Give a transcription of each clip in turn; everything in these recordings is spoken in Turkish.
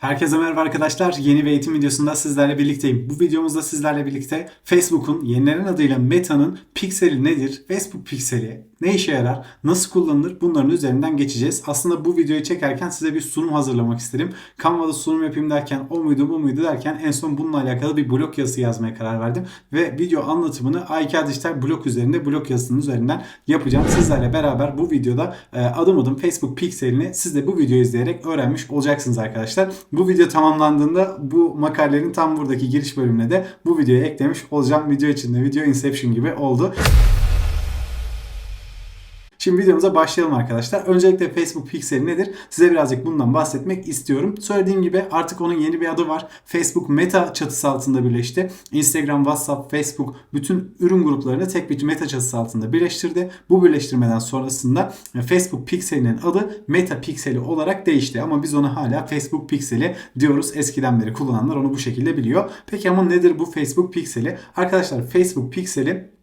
Herkese merhaba arkadaşlar. Yeni bir eğitim videosunda sizlerle birlikteyim. Bu videomuzda sizlerle birlikte Facebook'un yenilenen adıyla Meta'nın pikseli nedir? Facebook pikseli ne işe yarar? Nasıl kullanılır? Bunların üzerinden geçeceğiz. Aslında bu videoyu çekerken size bir sunum hazırlamak istedim. Canva'da sunum yapayım derken o muydu bu muydu derken en son bununla alakalı bir blog yazısı yazmaya karar verdim. Ve video anlatımını A2 Dijital blog üzerinde blog yazısının üzerinden yapacağım. Sizlerle beraber bu videoda e, adım adım Facebook pikselini siz de bu videoyu izleyerek öğrenmiş olacaksınız arkadaşlar. Bu video tamamlandığında bu makalenin tam buradaki giriş bölümüne de bu videoyu eklemiş olacağım. Video içinde video Inception gibi oldu. Şimdi videomuza başlayalım arkadaşlar. Öncelikle Facebook Pixel nedir? Size birazcık bundan bahsetmek istiyorum. Söylediğim gibi artık onun yeni bir adı var. Facebook Meta çatısı altında birleşti. Instagram, WhatsApp, Facebook bütün ürün gruplarını tek bir Meta çatısı altında birleştirdi. Bu birleştirmeden sonrasında Facebook Pixel'in adı Meta Pixel'i olarak değişti. Ama biz ona hala Facebook Pixel'i diyoruz. Eskiden beri kullananlar onu bu şekilde biliyor. Peki ama nedir bu Facebook Pixel'i? Arkadaşlar Facebook Pixel'i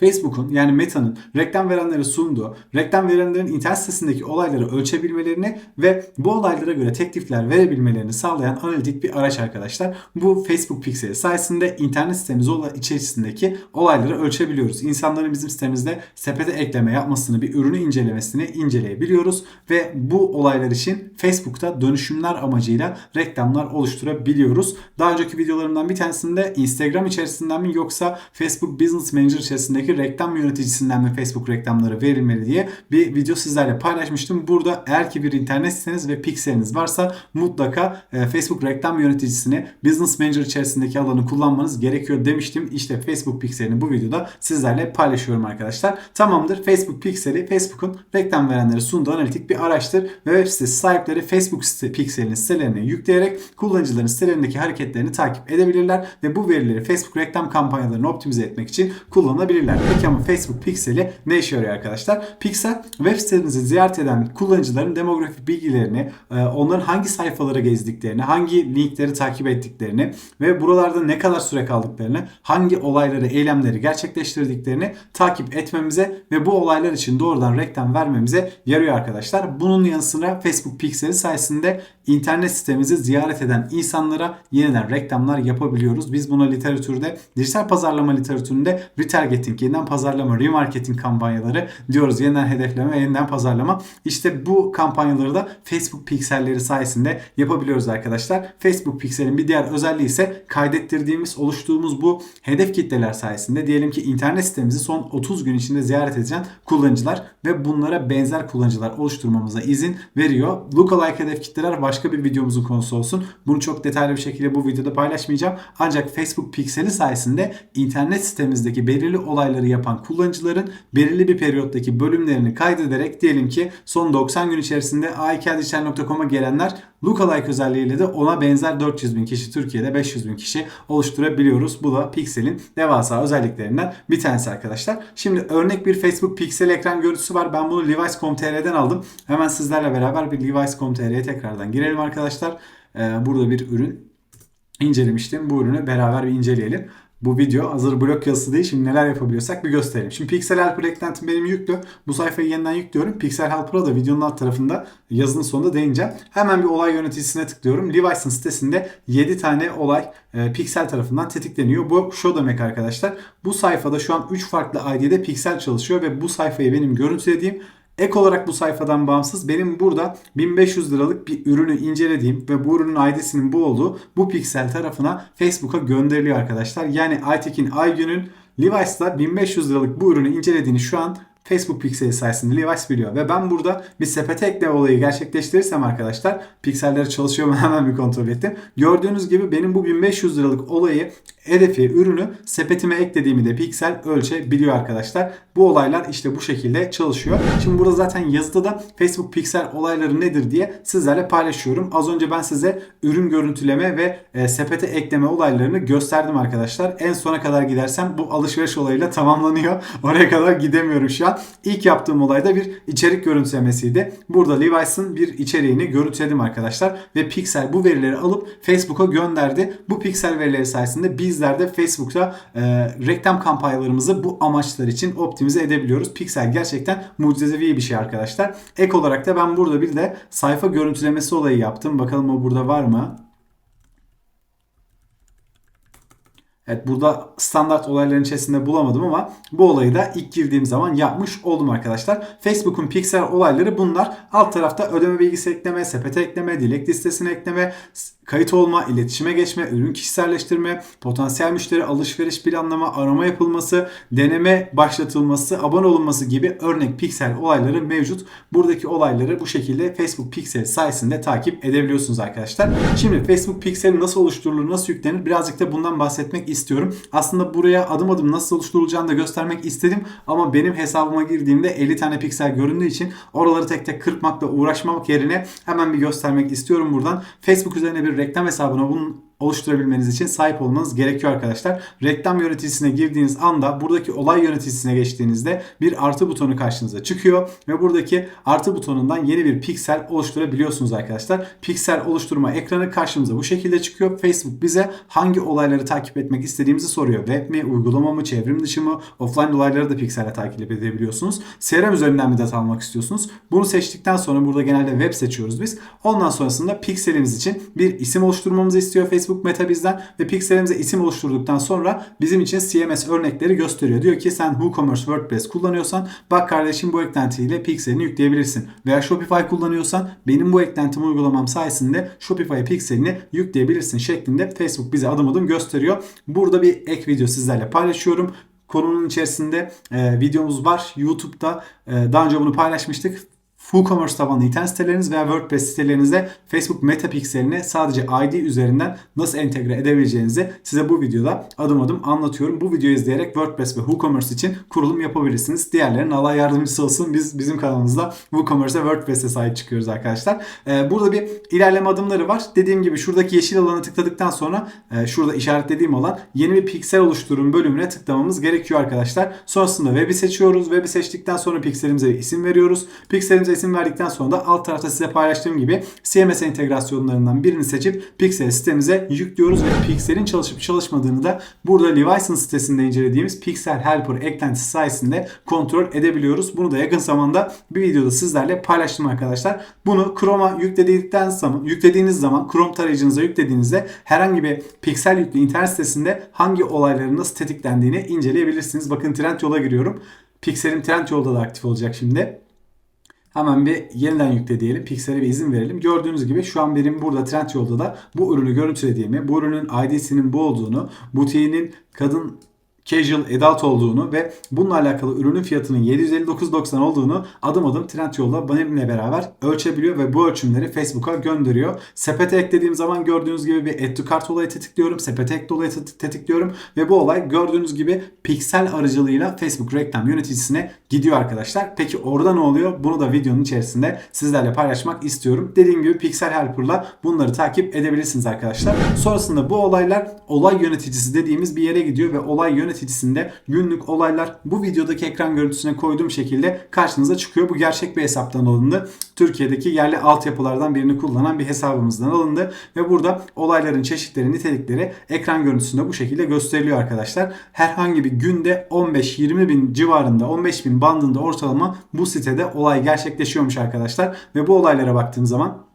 Facebook'un yani Meta'nın reklam verenlere sunduğu, reklam verenlerin internet sitesindeki olayları ölçebilmelerini ve bu olaylara göre teklifler verebilmelerini sağlayan analitik bir araç arkadaşlar. Bu Facebook Pixel sayesinde internet sitemiz içerisindeki olayları ölçebiliyoruz. İnsanların bizim sitemizde sepete ekleme yapmasını, bir ürünü incelemesini inceleyebiliyoruz ve bu olaylar için Facebook'ta dönüşümler amacıyla reklamlar oluşturabiliyoruz. Daha önceki videolarımdan bir tanesinde Instagram içerisinden mi yoksa Facebook Business Manager içerisindeki reklam yöneticisinden mi Facebook reklamları verilmeli diye bir video sizlerle paylaşmıştım. Burada eğer ki bir internet siteniz ve pikseliniz varsa mutlaka e, Facebook reklam yöneticisini Business Manager içerisindeki alanı kullanmanız gerekiyor demiştim. İşte Facebook pikselini bu videoda sizlerle paylaşıyorum arkadaşlar. Tamamdır. Facebook pikseli Facebook'un reklam verenlere sunduğu analitik bir araçtır ve web sitesi sahipleri Facebook site, pikselinin sitelerine yükleyerek kullanıcıların sitelerindeki hareketlerini takip edebilirler ve bu verileri Facebook reklam kampanyalarını optimize etmek için kullanabilirler. Peki ama Facebook Pixel'i ne işe yarıyor arkadaşlar? Pixel web sitenizi ziyaret eden kullanıcıların demografik bilgilerini, e, onların hangi sayfalara gezdiklerini, hangi linkleri takip ettiklerini ve buralarda ne kadar süre kaldıklarını, hangi olayları, eylemleri gerçekleştirdiklerini takip etmemize ve bu olaylar için doğrudan reklam vermemize yarıyor arkadaşlar. Bunun yanı sıra Facebook Pixel sayesinde internet sitemizi ziyaret eden insanlara yeniden reklamlar yapabiliyoruz. Biz buna literatürde, dijital pazarlama literatüründe retargeting, yeniden pazarlama, remarketing kampanyaları diyoruz. Yeniden hedefleme yeniden pazarlama. İşte bu kampanyaları da Facebook pikselleri sayesinde yapabiliyoruz arkadaşlar. Facebook pikselin bir diğer özelliği ise kaydettirdiğimiz, oluşturduğumuz bu hedef kitleler sayesinde diyelim ki internet sitemizi son 30 gün içinde ziyaret edeceğin kullanıcılar ve bunlara benzer kullanıcılar oluşturmamıza izin veriyor. Lookalike hedef kitleler başka bir videomuzun konusu olsun. Bunu çok detaylı bir şekilde bu videoda paylaşmayacağım. Ancak Facebook pikseli sayesinde internet sitemizdeki belirli olayları yapan kullanıcıların belirli bir periyottaki bölümlerini kaydederek diyelim ki son 90 gün içerisinde a2additional.com'a gelenler Lookalike özelliğiyle de ona benzer 400 bin kişi Türkiye'de 500 bin kişi oluşturabiliyoruz. Bu da Pixel'in devasa özelliklerinden bir tanesi arkadaşlar. Şimdi örnek bir Facebook Pixel ekran görüntüsü var. Ben bunu Levi's.com.tr'den aldım. Hemen sizlerle beraber bir Levi's.com.tr'ye tekrardan girelim arkadaşlar. Ee, burada bir ürün incelemiştim. Bu ürünü beraber bir inceleyelim bu video hazır blok yazısı değil. Şimdi neler yapabiliyorsak bir gösterelim. Şimdi Pixel Helper eklentim benim yüklü. Bu sayfayı yeniden yüklüyorum. Pixel Helper'a da videonun alt tarafında yazının sonunda değineceğim. Hemen bir olay yöneticisine tıklıyorum. Levi's'ın sitesinde 7 tane olay e, Pixel tarafından tetikleniyor. Bu şu demek arkadaşlar. Bu sayfada şu an 3 farklı ID'de Pixel çalışıyor ve bu sayfayı benim görüntülediğim Ek olarak bu sayfadan bağımsız benim burada 1500 liralık bir ürünü incelediğim ve bu ürünün ID'sinin bu olduğu bu piksel tarafına Facebook'a gönderiliyor arkadaşlar. Yani Aytekin Aygün'ün Levi's'ta 1500 liralık bu ürünü incelediğini şu an Facebook pikseli sayesinde Levi's biliyor. Ve ben burada bir sepete ekle olayı gerçekleştirirsem arkadaşlar pikselleri çalışıyor mu hemen bir kontrol ettim. Gördüğünüz gibi benim bu 1500 liralık olayı hedefi, ürünü sepetime eklediğimi de piksel ölçebiliyor arkadaşlar. Bu olaylar işte bu şekilde çalışıyor. Şimdi burada zaten yazıda da Facebook piksel olayları nedir diye sizlerle paylaşıyorum. Az önce ben size ürün görüntüleme ve e, sepete ekleme olaylarını gösterdim arkadaşlar. En sona kadar gidersem bu alışveriş olayıyla tamamlanıyor. Oraya kadar gidemiyorum şu an. Hatta ilk yaptığım olay da bir içerik görüntülemesiydi. Burada Levi's'ın bir içeriğini görüntüledim arkadaşlar ve Pixel bu verileri alıp Facebook'a gönderdi. Bu Pixel verileri sayesinde bizler de Facebook'ta e, reklam kampanyalarımızı bu amaçlar için optimize edebiliyoruz. Pixel gerçekten mucizevi bir şey arkadaşlar. Ek olarak da ben burada bir de sayfa görüntülemesi olayı yaptım. Bakalım o burada var mı? Evet burada standart olayların içerisinde bulamadım ama bu olayı da ilk girdiğim zaman yapmış oldum arkadaşlar. Facebook'un Pixel olayları bunlar. Alt tarafta ödeme bilgisi ekleme, sepete ekleme, dilek listesine ekleme, kayıt olma, iletişime geçme, ürün kişiselleştirme, potansiyel müşteri alışveriş planlama, arama yapılması, deneme başlatılması, abone olunması gibi örnek Pixel olayları mevcut. Buradaki olayları bu şekilde Facebook Pixel sayesinde takip edebiliyorsunuz arkadaşlar. Şimdi Facebook Pixel nasıl oluşturulur, nasıl yüklenir birazcık da bundan bahsetmek istiyorum. Aslında buraya adım adım nasıl oluşturulacağını da göstermek istedim ama benim hesabıma girdiğimde 50 tane piksel göründüğü için oraları tek tek kırpmakla uğraşmamak yerine hemen bir göstermek istiyorum buradan. Facebook üzerine bir reklam hesabına bunun oluşturabilmeniz için sahip olmanız gerekiyor arkadaşlar. Reklam yöneticisine girdiğiniz anda buradaki olay yöneticisine geçtiğinizde bir artı butonu karşınıza çıkıyor ve buradaki artı butonundan yeni bir piksel oluşturabiliyorsunuz arkadaşlar. Piksel oluşturma ekranı karşımıza bu şekilde çıkıyor. Facebook bize hangi olayları takip etmek istediğimizi soruyor. Web mi, uygulama mı, çevrim dışı mı, offline olayları da pikselle takip edebiliyorsunuz. CRM üzerinden mi data almak istiyorsunuz? Bunu seçtikten sonra burada genelde web seçiyoruz biz. Ondan sonrasında pikselimiz için bir isim oluşturmamızı istiyor Facebook Facebook Meta bizden ve pikselimize isim oluşturduktan sonra bizim için CMS örnekleri gösteriyor. Diyor ki sen WooCommerce WordPress kullanıyorsan bak kardeşim bu eklentiyle pikselini yükleyebilirsin. Veya Shopify kullanıyorsan benim bu eklentim uygulamam sayesinde Shopify pikselini yükleyebilirsin şeklinde Facebook bize adım adım gösteriyor. Burada bir ek video sizlerle paylaşıyorum konunun içerisinde e, videomuz var. YouTube'da e, daha önce bunu paylaşmıştık. WooCommerce tabanlı internet siteleriniz veya WordPress sitelerinizde Facebook Meta Piksel'ini sadece ID üzerinden nasıl entegre edebileceğinizi size bu videoda adım adım anlatıyorum. Bu videoyu izleyerek WordPress ve WooCommerce için kurulum yapabilirsiniz. Diğerlerinin Allah yardımcısı olsun. Biz bizim kanalımızda WooCommerce ve WordPress'e sahip çıkıyoruz arkadaşlar. Ee, burada bir ilerleme adımları var. Dediğim gibi şuradaki yeşil alana tıkladıktan sonra e, şurada işaretlediğim alan yeni bir piksel oluşturun bölümüne tıklamamız gerekiyor arkadaşlar. Sonrasında web'i seçiyoruz. Web'i seçtikten sonra pikselimize isim veriyoruz. Pikselimize isim verdikten sonra da alt tarafta size paylaştığım gibi CMS entegrasyonlarından birini seçip Pixel sitemize yüklüyoruz ve Pixel'in çalışıp çalışmadığını da burada Levi's'ın sitesinde incelediğimiz Pixel Helper eklentisi sayesinde kontrol edebiliyoruz. Bunu da yakın zamanda bir videoda sizlerle paylaştım arkadaşlar. Bunu Chrome'a yükledikten zaman, yüklediğiniz zaman Chrome tarayıcınıza yüklediğinizde herhangi bir Pixel yüklü internet sitesinde hangi olayların nasıl tetiklendiğini inceleyebilirsiniz. Bakın Trendyol'a giriyorum. Pixel'im Trendyol'da da aktif olacak şimdi. Hemen bir yeniden yükle diyelim. Pixel'e bir izin verelim. Gördüğünüz gibi şu an benim burada Trendyol'da da bu ürünü görüntülediğimi, bu ürünün ID'sinin bu olduğunu, butiğinin kadın casual adult olduğunu ve bununla alakalı ürünün fiyatının 759.90 olduğunu adım adım Trendyol'da benimle beraber ölçebiliyor ve bu ölçümleri Facebook'a gönderiyor. Sepete eklediğim zaman gördüğünüz gibi bir add to cart olayı tetikliyorum. Sepete ekle olayı tetikliyorum ve bu olay gördüğünüz gibi piksel aracılığıyla Facebook reklam yöneticisine gidiyor arkadaşlar. Peki orada ne oluyor? Bunu da videonun içerisinde sizlerle paylaşmak istiyorum. Dediğim gibi Pixel Helper'la bunları takip edebilirsiniz arkadaşlar. Sonrasında bu olaylar olay yöneticisi dediğimiz bir yere gidiyor ve olay yöneticisine yöneticisinde günlük olaylar bu videodaki ekran görüntüsüne koyduğum şekilde karşınıza çıkıyor. Bu gerçek bir hesaptan alındı. Türkiye'deki yerli altyapılardan birini kullanan bir hesabımızdan alındı ve burada olayların çeşitleri, nitelikleri ekran görüntüsünde bu şekilde gösteriliyor arkadaşlar. Herhangi bir günde 15-20 bin civarında, 15 bin bandında ortalama bu sitede olay gerçekleşiyormuş arkadaşlar ve bu olaylara baktığım zaman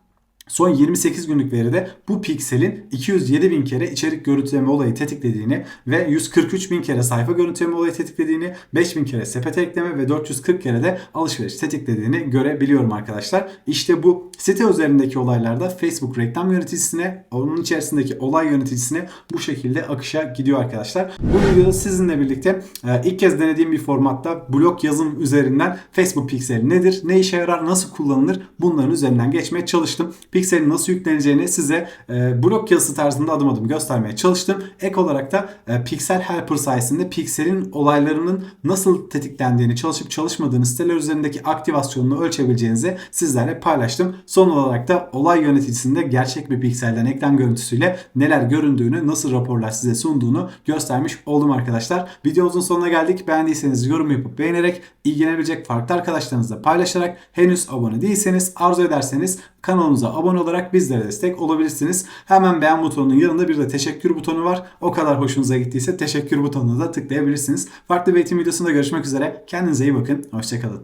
Son 28 günlük veride bu pikselin 207 bin kere içerik görüntüleme olayı tetiklediğini ve 143 bin kere sayfa görüntüleme olayı tetiklediğini, 5 bin kere sepete ekleme ve 440 kere de alışveriş tetiklediğini görebiliyorum arkadaşlar. İşte bu site üzerindeki olaylarda Facebook reklam yöneticisine, onun içerisindeki olay yöneticisine bu şekilde akışa gidiyor arkadaşlar. Bu videoda sizinle birlikte e, ilk kez denediğim bir formatta blog yazım üzerinden Facebook pikseli nedir, ne işe yarar, nasıl kullanılır bunların üzerinden geçmeye çalıştım. Pixel'in nasıl yükleneceğini size e, blog yazısı tarzında adım adım göstermeye çalıştım. Ek olarak da e, Pixel Helper sayesinde Pixel'in olaylarının nasıl tetiklendiğini, çalışıp çalışmadığını siteler üzerindeki aktivasyonunu ölçebileceğinizi sizlerle paylaştım. Son olarak da olay yöneticisinde gerçek bir Pixel'den ekran görüntüsüyle neler göründüğünü, nasıl raporlar size sunduğunu göstermiş oldum arkadaşlar. Videomuzun sonuna geldik. Beğendiyseniz yorum yapıp beğenerek, ilgilenebilecek farklı arkadaşlarınızla paylaşarak henüz abone değilseniz, arzu ederseniz kanalımıza abone olarak bizlere destek olabilirsiniz. Hemen beğen butonunun yanında bir de teşekkür butonu var. O kadar hoşunuza gittiyse teşekkür butonuna da tıklayabilirsiniz. Farklı bir eğitim videosunda görüşmek üzere. Kendinize iyi bakın. Hoşçakalın.